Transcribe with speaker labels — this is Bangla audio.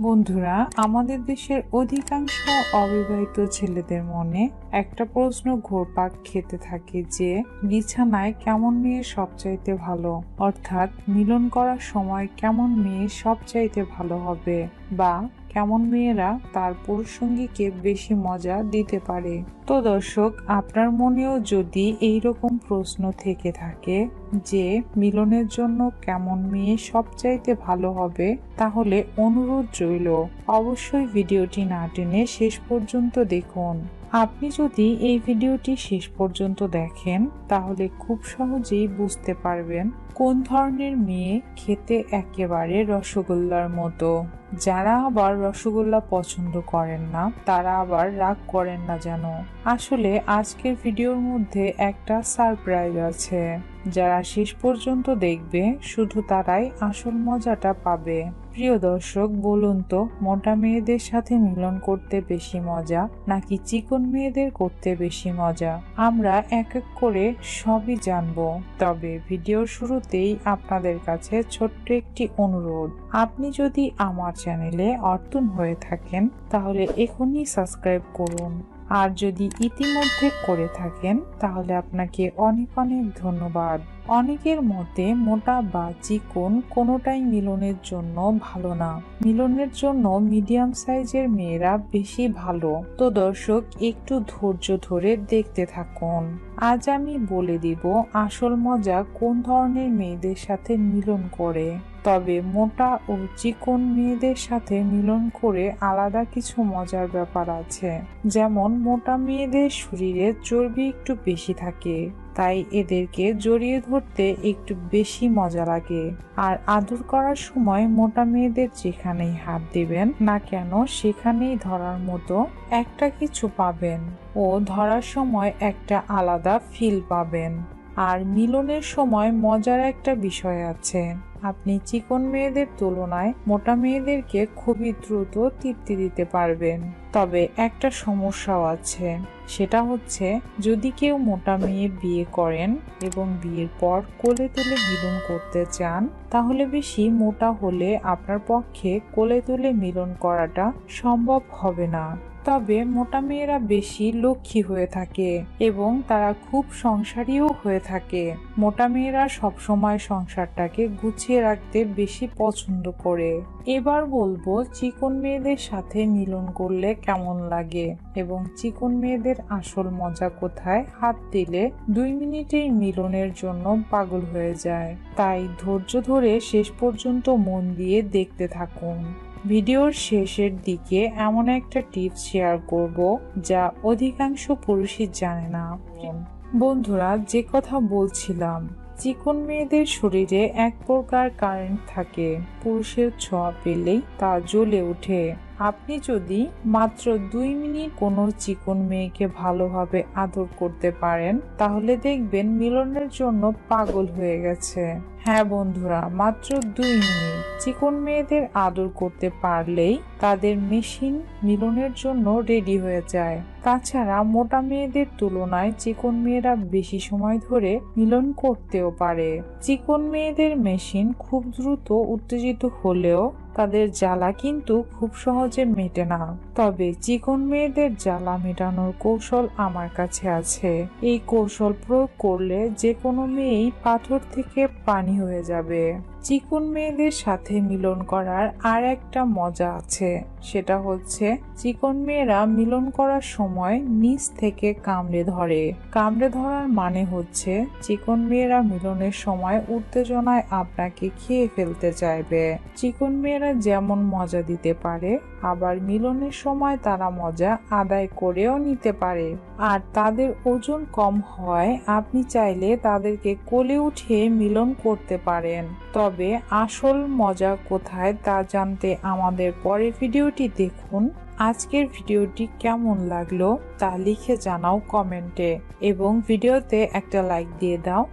Speaker 1: বন্ধুরা, আমাদের দেশের অধিকাংশ অবিবাহিত ছেলেদের মনে একটা প্রশ্ন ঘোরপাক খেতে থাকে যে, বিছানায় কেমন মেয়ে সবচাইতে ভালো? অর্থাৎ, মিলন করার সময় কেমন মেয়ে সবচাইতে ভালো হবে? বা, কেমন মেয়েরা তার পুরুষ সঙ্গীকে বেশি মজা দিতে পারে? তো দর্শক, আপনার মনেও যদি এই রকম প্রশ্ন থেকে থাকে যে মিলনের জন্য কেমন মেয়ে সবচাইতে ভালো হবে, তাহলে অনুরোধ রইল, অবশ্যই ভিডিওটি না টেনে শেষ পর্যন্ত দেখুন। আপনি যদি এই ভিডিওটি শেষ পর্যন্ত দেখেন, তাহলে খুব সহজেই বুঝতে পারবেন কোন ধরনের মেয়ে খেতে একেবারে রসগোল্লার মতো। যারা আবার রসগোল্লা পছন্দ করেন না, তারা আবার রাগ করেন না যেন। আসলে আজকের ভিডিওর মধ্যে একটা সারপ্রাইজ আছে। যারা শেষ পর্যন্ত দেখবে, শুধু তারাই আসল মজাটা পাবে। প্রিয় দর্শক, বলুন তো, মোটা মেয়েদের সাথে মিলন করতে বেশি মজা, নাকি চিকন মেয়েদের করতে বেশি মজা? আমরা এক এক করে সবই জানব। তবে ভিডিওর শুরুতেই আপনাদের কাছে ছোট্ট একটি অনুরোধ। আপনি যদি আমার চ্যানেলে অর্তুন হয়ে থাকেন, তাহলে এখনই সাবস্ক্রাইব করুন। আর যদি ইতিমধ্যে করে থাকেন তাহলে আপনাকে অনেক অনেক ধন্যবাদ। অনেকের মতে মোটা বা চিকন কোনোটাই মিলনের জন্য ভালো না। মিলনের জন্য মিডিয়াম সাইজের মেয়েরা বেশি ভালো। তো দর্শক, একটু ধৈর্য ধরে দেখতে থাকুন। আজ আমি বলে দিব আসল মজা কোন ধরনের মেয়েদের সাথে মিলন করে। তবে মোটা ও চিকন মেয়েদের সাথে মিলন করে আলাদা কিছু মজার ব্যাপার আছে। যেমন, মোটা মেয়েদের শরীরে চর্বি একটু বেশি থাকে। তাই এদেরকে জড়িয়ে ধরতে একটু বেশি মজা লাগে। আর আদর করার সময় মোটা মেয়েদের যেখানেই হাত দিবেন, না কেন সেখানেই ধরার মতো একটা কিছু পাবেন। ও ধরার সময় একটা আলাদা ফিল পাবেন। আর মিলনের সময় মজার একটা বিষয় আছে। আপনি চিকন মেয়েদের তুলনায় মোটা মেয়েদেরকে খুবই দ্রুত তৃপ্তি দিতে পারবেন। তবে একটা সমস্যাও আছে। সেটা হচ্ছে, যদি কেউ মোটা মেয়ে বিয়ে করেন এবং বিয়ের পর কোলে তুলে মিলন করতে চান, তাহলে বেশি মোটা হলে আপনার পক্ষে কোলে তুলে মিলন করাটা সম্ভব হবে না। তবে মোটা মেয়েরা বেশি লক্ষ্মী হয়ে থাকে এবং তারা খুব সংসারীও হয়ে থাকে। মোটা মেয়েরা সবসময় সংসারটাকে গুছিয়ে রাখতে বেশি পছন্দ করে। এবার বলব, চিকন মেয়েদের সাথে মিলন করলে কেমন লাগে? এবং চিকন মেয়েদের আসল মজা কোথায়? হাত দিলে দুই মিনিটেই মিলনের জন্য পাগল হয়ে যায়। তাই ধৈর্য ধরে শেষ পর্যন্ত মন দিয়ে দেখতে থাকুন। ভিডিওর শেষের দিকে এমন একটা টিপস শেয়ার করব যা অধিকাংশ পুরুষই জানে না। বন্ধুরা, যে কথা বলছিলাম, চিকন মেয়েদের শরীরে এক প্রকার কারেন্ট থাকে। পুরুষের ছোঁয়া পেলেই তা জ্বলে ওঠে। আপনি যদি মাত্র দুই মিনিট কোনো চিকন মেয়েকে ভালোভাবে আদর করতে পারেন, তাহলে দেখবেন মিলনের জন্য পাগল হয়ে গেছে। হ্যাঁ বন্ধুরা, মাত্র দুই মিনিট। চিকন মেয়েদের আদর করতে পারলেই তাদের মেশিন মিলনের জন্য রেডি হয়ে যায়। তাছাড়া মোটা মেয়েদের তুলনায় চিকন মেয়েরা বেশি সময় ধরে মিলন করতেও পারে। চিকন মেয়েদের মেশিন খুব দ্রুত উত্তেজিত হলেও তাদের জ্বালা কিন্তু খুব সহজে মেটে না। তবে চিকন মেয়েদের জ্বালা মেটানোর কৌশল আমার কাছে আছে। এই কৌশল প্রয়োগ করলে যে কোনো মেয়েই পাথর থেকে পানি হয়ে যাবে। চিকন মেয়েদের সাথে মিলন করার আর একটা মজা আছে। সেটা হচ্ছে, চিকন মেয়েরা মিলন করার সময় নিচ থেকে কামড়ে ধরে। কামড়ে ধরার মানে হচ্ছে, চিকন মেয়েরা মিলনের সময় উত্তেজনায় আপনাকে খেয়ে ফেলতে চাইবে। চিকন মেয়েরা যেমন মজা দিতে পারে আবার মিলনের সময় তারা মজা আদায় করেও নিতে পারে। আর তাদের ওজন কম হয়, আপনি চাইলে তাদেরকে কোলে উঠিয়ে মিলন করতে পারেন। তবে আসল মজা কোথায় তা জানতে আমাদের পরের ভিডিওটি দেখুন। আজকের ভিডিওটি কেমন লাগল তা লিখে জানাও কমেন্টে। এবং ভিডিওতে একটা লাইক দিয়ে দাও।